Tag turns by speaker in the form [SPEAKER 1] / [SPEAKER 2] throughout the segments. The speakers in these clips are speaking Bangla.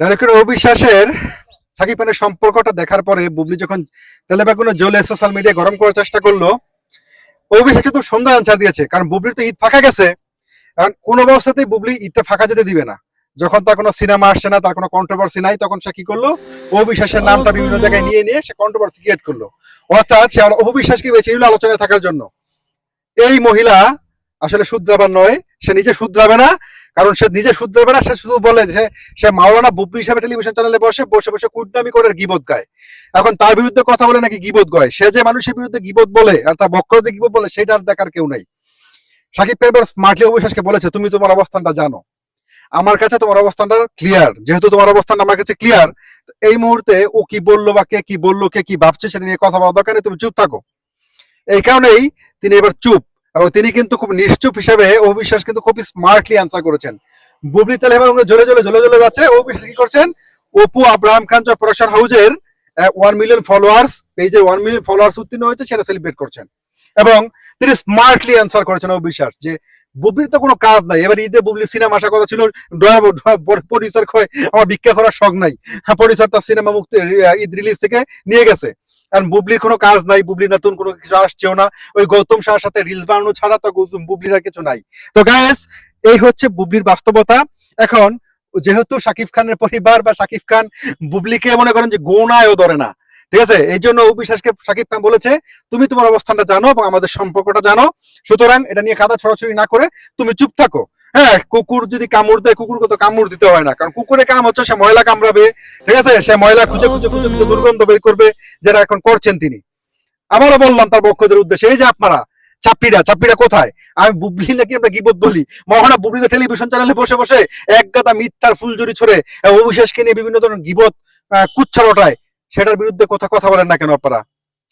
[SPEAKER 1] ডাইরেক্টর অবিশ্বাসের সাকিব সম্পর্কটা দেখার পরে বুবলি যখন তেলেবাগুলো জ্বলে সোশ্যাল মিডিয়া গরম করার চেষ্টা করল, অভিষেক কিন্তু সুন্দর আনসার দিয়েছে, কারণ বুবলির তো ঈদ ফাঁকা গেছে। কারণ কোনো অবস্থাতেই বুবলি ঈদটা ফাঁকা যেতে দিবে না। যখন তার কোনো সিনেমা আসছে না, তার কোনো কন্ট্রোভার্সি নাই, তখন সে কি করল? অবিশ্বাসের নামটা বিভিন্ন জায়গায় নিয়ে নিয়ে সে কন্ট্রোভার্সি ক্রিয়েট করল। অর্থাৎ সে অবিশ্বাসকে বেছে নিল আলোচনায় থাকার জন্য। এই মহিলা আসলে শুধরাবার নয়, সে নিজে শুধরাবে না, কারণ সে নিজে শুধরাবে না, সে শুধু বলে যে, সে মাওলানা বুবলি হিসাবে টেলিভিশন চ্যানেলে বসে বসে বসে কুটনামি করে গিবত গায়। এখন তার বিরুদ্ধে কথা বলে নাকি গিবত গায়? সে যে মানুষের বিরুদ্ধে গিবত বলে, আর তার বক্র যে গিবত বলে সেটা আর দেখার কেউ নাই। সাকিব খান স্মার্টলি অবিশ্বাসকে বলেছে, তুমি তোমার অবস্থানটা জানো। আমার কাছে তোমার অবস্থানটা ক্লিয়ার যেহেতু তোমার অবস্থানটা আমার কাছে ক্লিয়ার এই মুহূর্তে ও কি বলল বা কে কি বলল, কে কি ভাবছে, সেটা নিয়ে কথা বলার দরকার নেই, তুমি চুপ থাকো। এই কারণেই তিনি এবার চুপ। এবং তিনি কিন্তু খুব নিশ্চুপ হিসেবে অবিশ্বাস কিন্তু খুব স্মার্টলি আনসার করেছেন। বুবলি তেল এবার জ্বলে জ্বলে জ্বলে জ্বলে যাচ্ছে। অবিশ্বাস কি করছেন? অপু আব্রাহাম খান প্রোডাকশন হাউজের ওয়ান মিলিয়ন ফলোয়ার্স পেজে ওয়ান মিলিয়ন ফলোয়ার্স উত্তীর্ণ হয়েছে, সেটা সেলিব্রেট করছেন। এবং তিনি স্মার্টলি অ্যান্সার করেছেন অবিশ্বাস যে বুবলির তো কোনো কাজ নাই। এবার ঈদে বুবলি সিনেমা আসার কথা ছিল পরিসর কয় আমার ভিক্ষা করার শখ নাই। পরিসর তার সিনেমা মুক্তি ঈদ রিলিজ থেকে নিয়ে গেছে। কারণ বুবলির কোনো কাজ নাই, বুবলি নতুন কোনো কিছু আসছেও না। ওই গৌতম শাহর সাথে রিলস বানানো ছাড়া তো গৌতম, বুবলির আর কিছু নাই। তো গায়েস এই হচ্ছে বুবলির বাস্তবতা। এখন যেহেতু শাকিব খানের পরিবার বা শাকিব খান বুবলিকে মনে করেন যে গোনায়ও ধরে না, ঠিক আছে? এই জন্য অবিশ্বাসকে শাকিব খান বলেছে, তুমি তোমার অবস্থানটা জানো এবং আমাদের সম্পর্কটা জানো। সুতরাং এটা নিয়ে কাদা ছড়াছড়ি না করে তুমি চুপ থাকো। হ্যাঁ কুকুর যদি কামড় দেয়, কুকুরকে তো কামড় দিতে হয় না। কারণ কুকুরের কাম হচ্ছে, সে ময়লা কামড়াবে, ঠিক আছে? সে ময়লা খুঁজে খুঁজে খুঁজে খুঁজে দুর্গন্ধ বের করবে, যেটা এখন করছেন তিনি। আবারও বললাম তার বক্ষদের উদ্দেশ্যে, এই যে আপনারা চাপিরা চাপিরা কোথায়? আমি বুবলি নাকি আমরা গিবত বলি? মহানা বুবলিতে টেলিভিশন চ্যানেলে বসে বসে এক গাদা মিথ্যার ফুলজুরি ছড়ে অবিশ্বাসকে নিয়ে বিভিন্ন ধরনের গিবত কুচ্ছা রটায় সেটার বিরুদ্ধে কথা কথা বলেন না কেন আপনারা?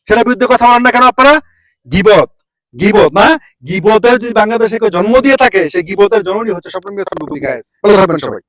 [SPEAKER 1] সেটার বিরুদ্ধে কথা বলেন না কেন আপনারা? গিবত। গিবত, না? গিবতের যদি বাংলাদেশে কেউ জন্ম দিয়ে থাকে, সেই গিবতের জননী হচ্ছে স্বপ্ন সবাই।